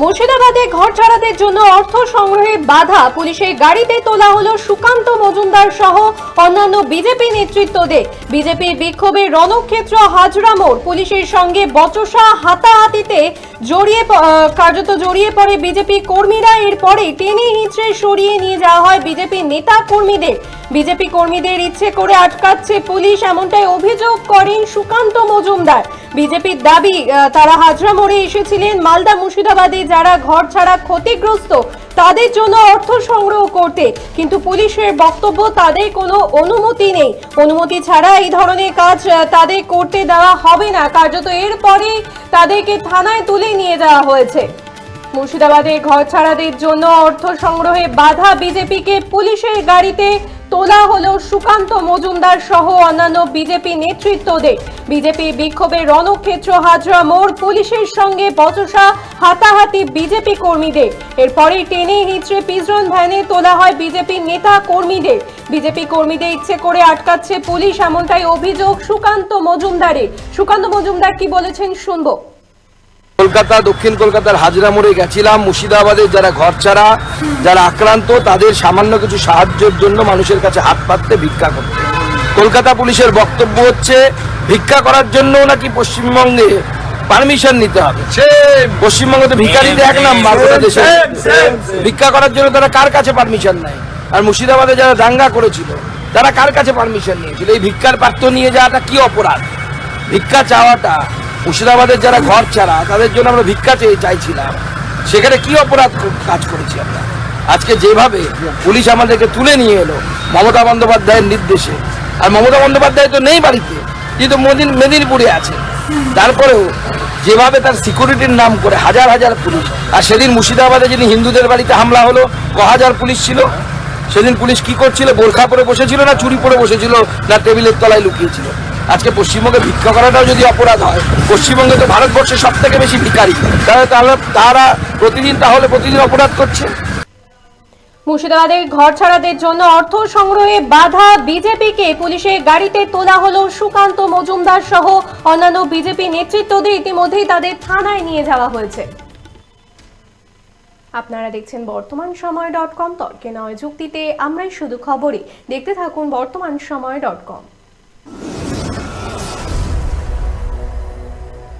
মুর্শিদাবাদে ঘর ছাড়াদের জন্য অর্থ সংগ্রহে বাধা। পুলিশের গাড়িতে তোলা হলো সুকান্ত মজুমদার সহ অন্যান্য বিজেপি নেতৃত্বদের। বিজেপির বিক্ষোভে রণক্ষেত্র হাজরা মোড়। পুলিশের সঙ্গে বচসা হাতাহাতিতে জড়িয়ে কার্যত জড়িয়ে পড়ে বিজেপি কর্মীরা। এরপরে টেনে হিঁচড়ে সরিয়ে নিয়ে যাওয়া হয় বিজেপি নেতা কর্মীদের। বিজেপি কর্মীদের ইচ্ছে করে আটকাচ্ছে পুলিশ, এমনটাই অভিযোগ করেন সুকান্ত মজুমদার। বিজেপির দাবি তারা হাজরা মোড়ে এসেছিলেন। মালদা মুর্শিদাবাদে যারা ঘর ছাড়া ক্ষতিগ্রস্ত তাদের জন্য অর্থ সংগ্রহ করতে। কিন্তু পুলিশের বক্তব্য, তাদের কোনো অনুমতি নেই। অনুমতি ছাড়া এই ধরনের কাজ তাদের করতে দেওয়া হবে না। কার্যত এরপরেই তাদেরকে থানায় তুলে নিয়ে যাওয়া হয়েছে। মুর্শিদাবাদে ঘর ছাড়াদের জন্য অর্থ সংগ্রহে বাধা বিজেপিকে পুলিশের গাড়িতে তোলা হলো সুকান্ত মজুমদার সহ অন্যান্য বিজেপি নেতৃত্বদের। বিজেপি বিক্ষোভে রণক্ষেত্র, হাজরা মোড়, পুলিশের সঙ্গে বচসা, হাতাহাতি বিজেপি কর্মীদের। এরপরেই টেনে হিঁচড়ে পিজন ভ্যানে তোলা হয় বিজেপি নেতা কর্মীদের। বিজেপি কর্মীদের ইচ্ছে করে আটকাচ্ছে পুলিশ, এমনটাই অভিযোগ সুকান্ত মজুমদারের। সুকান্ত মজুমদার কি বলেছেন শুনব। কলকাতা দক্ষিণ কলকাতার হাজরা মোড়ে গেছিলাম মুর্শিদাবাদের যারা ঘর ছাড়া যারা আক্রান্ত তাদের সামান্য কিছু সাহায্যের জন্য মানুষের কাছে হাত পাততে ভিক্ষা করতে। কলকাতা পুলিশের বক্তব্য হচ্ছে ভিক্ষা করার জন্য নাকি পশ্চিমবঙ্গে পারমিশন নিতে হবে? পশ্চিমবঙ্গে তো ভিখারিতে এক নাম্বার গোটা দেশে। ভিক্ষা করার জন্য তারা কার কাছে পারমিশন নেয়? আর মুর্শিদাবাদে যারা দাঙ্গা করেছিল তারা কার কাছে পারমিশন নিয়েছিল? এই ভিক্ষার পাত্র নিয়ে যাওয়াটা কি অপরাধ? ভিক্ষা চাওয়াটা মুর্শিদাবাদের যারা ঘর ছাড়া, তাদের জন্য আমরা ভিক্ষা চেয়ে চাইছিলাম। সেখানে কি অপরাধ কাজ করেছি আমরা? আজকে যেভাবে পুলিশ আমাদেরকে তুলে নিয়ে এলো, মমতা বন্দ্যোপাধ্যায়ের নির্দেশে। আর মমতা বন্দ্যোপাধ্যায় তো নেই বাড়িতে কিন্তু মদিন মেদিনীপুরে আছে তারপরেও যেভাবে তার সিকিউরিটির নাম করে হাজার হাজার পুলিশ, আর সেদিন মুর্শিদাবাদে যিনি হিন্দুদের বাড়িতে হামলা হলো ক হাজার পুলিশ ছিল। সেদিন পুলিশ কি করছিল? বোরখা পরে বসেছিল না চুরি পরে বসেছিল? না টেবিলের তলায় লুকিয়েছিল? আজকে পশ্চিমবঙ্গে ভিক্ষা করাটাও যদি অপরাধ হয়, পশ্চিমবঙ্গে তো ভারতবর্ষে সব থেকে বেশি ভিখারি। তাহলে তাহলে তারা প্রতিদিন তাহলে প্রতিদিন অপরাধ করছে? মুর্শিদাবাদের ঘর ছাড়াদের জন্য অর্থ সংগ্রহে বাধা বিজেপিকে। পুলিশের গাড়িতে তোলা হলো সুকান্ত মজুমদার সহ অন্যান্য বিজেপি নেতৃত্বদের ইতিমধ্যেই তাদের থানায় নিয়ে যাওয়া হয়েছে। আপনারা দেখছেন বর্তমান সময় ডট কম। তর্কে নয় যুক্তিতে আমরাই শুধু খবরই। দেখতে থাকুন বর্তমান সময় ডট কম।